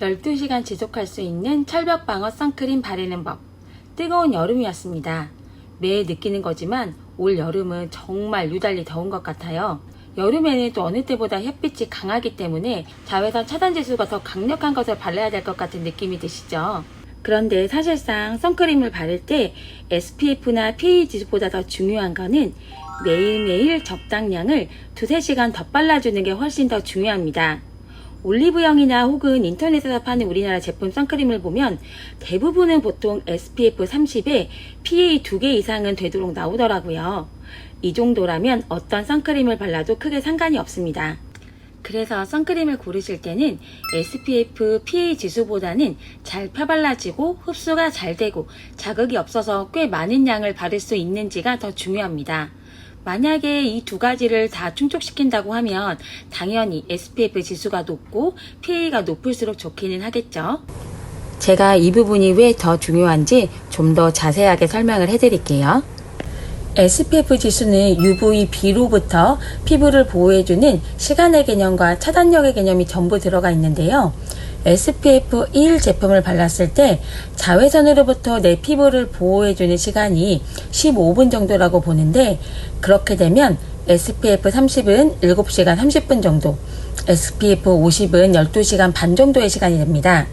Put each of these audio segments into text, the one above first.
12시간 지속할 수 있는 철벽 방어 선크림 바르는 법. 뜨거운 여름이었습니다. 매일 느끼는 거지만 올 여름은 정말 유달리 더운 것 같아요. 여름에는 또 어느 때보다 햇빛이 강하기 때문에 자외선 차단 지수가 더 강력한 것을 발라야 될 것 같은 느낌이 드시죠? 그런데 사실상 선크림을 바를 때 SPF나 PA 지수보다 더 중요한 거는 매일매일 적당량을 두세 시간 더 발라주는 게 훨씬 더 중요합니다. 올리브영이나 혹은 인터넷에서 파는 우리나라 제품 선크림을 보면 대부분은 보통 SPF 30에 PA 2개 이상은 되도록 나오더라고요. 이 정도라면 어떤 선크림을 발라도 크게 상관이 없습니다. 그래서 선크림을 고르실 때는 SPF PA 지수보다는 잘 펴발라지고 흡수가 잘 되고 자극이 없어서 꽤 많은 양을 바를 수 있는지가 더 중요합니다. 만약에 이 두 가지를 다 충족시킨다고 하면 당연히 SPF 지수가 높고 PA가 높을수록 좋기는 하겠죠. 제가 이 부분이 왜 더 중요한지 좀 더 자세하게 설명을 해드릴게요. SPF 지수는 UVB로부터 피부를 보호해주는 시간의 개념과 차단력의 개념이 전부 들어가 있는데요. SPF 1 제품을 발랐을 때 자외선으로부터 내 피부를 보호해주는 시간이 15분 정도라고 보는데 그렇게 되면 SPF 30은 7시간 30분 정도, SPF 50은 12시간 반 정도의 시간이 됩니다.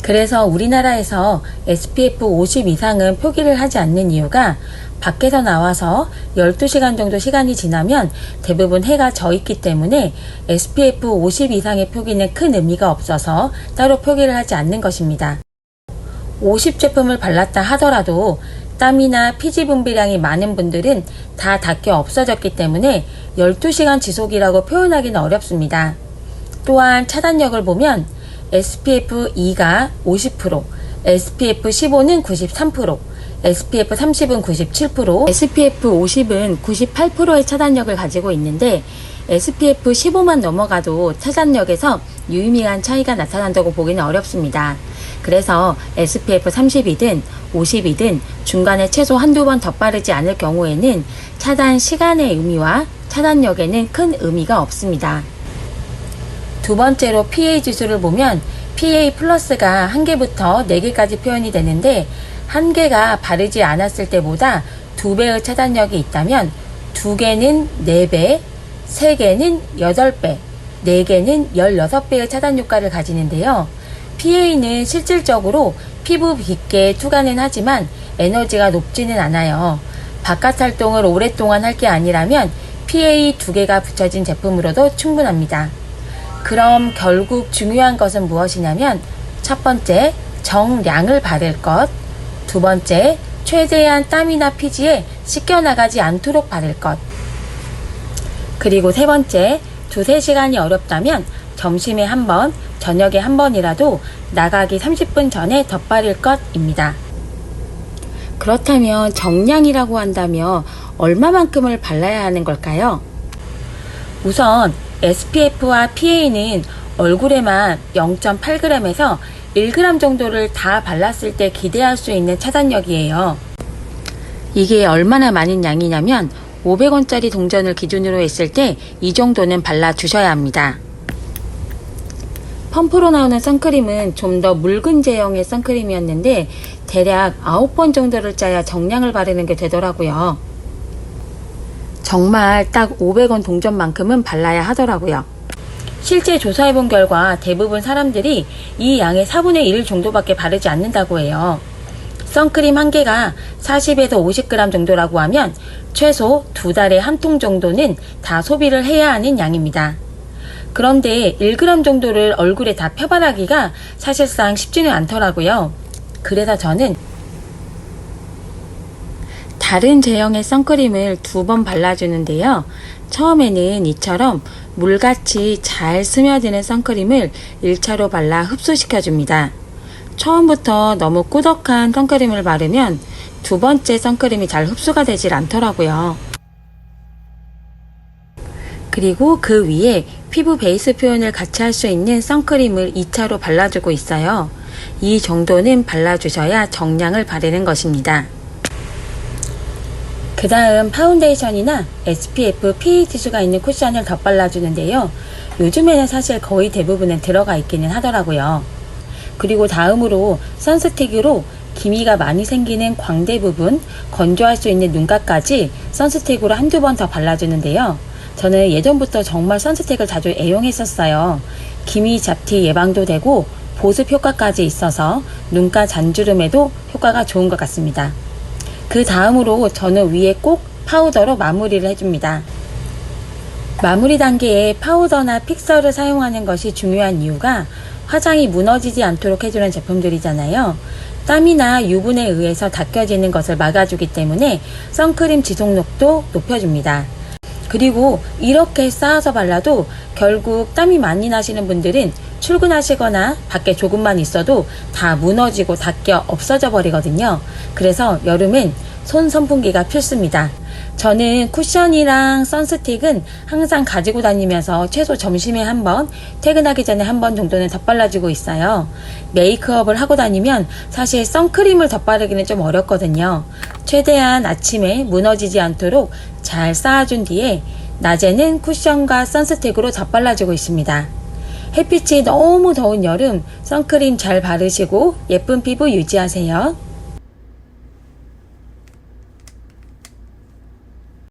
그래서 우리나라에서 SPF 50 이상은 표기를 하지 않는 이유가 밖에서 나와서 12시간 정도 시간이 지나면 대부분 해가 져 있기 때문에 SPF 50 이상의 표기는 큰 의미가 없어서 따로 표기를 하지 않는 것입니다. 50 제품을 발랐다 하더라도 땀이나 피지 분비량이 많은 분들은 다 닦여 없어졌기 때문에 12시간 지속이라고 표현하기는 어렵습니다. 또한 차단력을 보면 SPF 2가 50%, SPF 15는 93%, SPF 30은 97%, SPF 50은 98%의 차단력을 가지고 있는데 SPF 15만 넘어가도 차단력에서 유의미한 차이가 나타난다고 보기는 어렵습니다. 그래서 SPF 30이든 50이든 중간에 최소 한두 번 덧바르지 않을 경우에는 차단 시간의 의미와 차단력에는 큰 의미가 없습니다. 두 번째로 PA 지수를 보면 PA 플러스가 1개부터 4개까지 표현이 되는데 1개가 바르지 않았을 때보다 2배의 차단력이 있다면 2개는 4배, 3개는 8배, 4개는 16배의 차단 효과를 가지는데요. PA는 실질적으로 피부 빗게 투과는 하지만 에너지가 높지는 않아요. 바깥 활동을 오랫동안 할 게 아니라면 PA 2개가 붙여진 제품으로도 충분합니다. 그럼 결국 중요한 것은 무엇이냐면 첫 번째 정량을 바를 것, 두 번째 최대한 땀이나 피지에 씻겨나가지 않도록 바를 것, 그리고 세 번째 두세 시간이 어렵다면 점심에 한 번, 저녁에 한 번이라도 나가기 30분 전에 덧바를 것입니다. 그렇다면 정량이라고 한다면 얼마만큼을 발라야 하는 걸까요? 우선 SPF와 PA는 얼굴에만 0.8g에서 1g 정도를 다 발랐을 때 기대할 수 있는 차단력이에요. 이게 얼마나 많은 양이냐면 500원짜리 동전을 기준으로 했을 때 이 정도는 발라주셔야 합니다. 펌프로 나오는 선크림은 좀 더 묽은 제형의 선크림이었는데 대략 9번 정도를 짜야 정량을 바르는 게 되더라고요. 정말 딱 500원 동전만큼은 발라야 하더라고요. 실제 조사해본 결과 대부분 사람들이 이 양의 4분의 1 정도밖에 바르지 않는다고 해요. 선크림 한 개가 40에서 50g 정도라고 하면 최소 두 달에 한 통 정도는 다 소비를 해야 하는 양입니다. 그런데 1g 정도를 얼굴에 다 펴바라기가 사실상 쉽지는 않더라고요. 그래서 저는 다른 제형의 선크림을 두 번 발라주는데요. 처음에는 이처럼 물같이 잘 스며드는 선크림을 1차로 발라 흡수시켜줍니다. 처음부터 너무 꾸덕한 선크림을 바르면 두 번째 선크림이 잘 흡수가 되질 않더라고요. 그리고 그 위에 피부 베이스 표현을 같이 할 수 있는 선크림을 2차로 발라주고 있어요. 이 정도는 발라주셔야 정량을 바르는 것입니다. 그 다음 파운데이션이나 SPF PA 지수가 있는 쿠션을 덧발라주는데요. 요즘에는 사실 거의 대부분은 들어가 있기는 하더라고요. 그리고 다음으로 선스틱으로 기미가 많이 생기는 광대 부분, 건조할 수 있는 눈가까지 선스틱으로 한두 번 더 발라주는데요. 저는 예전부터 정말 선스틱을 자주 애용했었어요. 기미 잡티 예방도 되고 보습 효과까지 있어서 눈가 잔주름에도 효과가 좋은 것 같습니다. 그 다음으로 저는 위에 꼭 파우더로 마무리를 해줍니다. 마무리 단계에 파우더나 픽서를 사용하는 것이 중요한 이유가 화장이 무너지지 않도록 해주는 제품들이잖아요. 땀이나 유분에 의해서 닦여지는 것을 막아주기 때문에 선크림 지속력도 높여줍니다. 그리고 이렇게 쌓아서 발라도 결국 땀이 많이 나시는 분들은 출근하시거나 밖에 조금만 있어도 다 무너지고 닦여 없어져 버리거든요. 그래서 여름엔 손 선풍기가 필수입니다. 저는 쿠션이랑 선스틱은 항상 가지고 다니면서 최소 점심에 한 번, 퇴근하기 전에 한 번 정도는 덧발라주고 있어요. 메이크업을 하고 다니면 사실 선크림을 덧바르기는 좀 어렵거든요. 최대한 아침에 무너지지 않도록 잘 쌓아준 뒤에 낮에는 쿠션과 선스틱으로 덧발라주고 있습니다. 햇빛이 너무 더운 여름 선크림 잘 바르시고 예쁜 피부 유지하세요.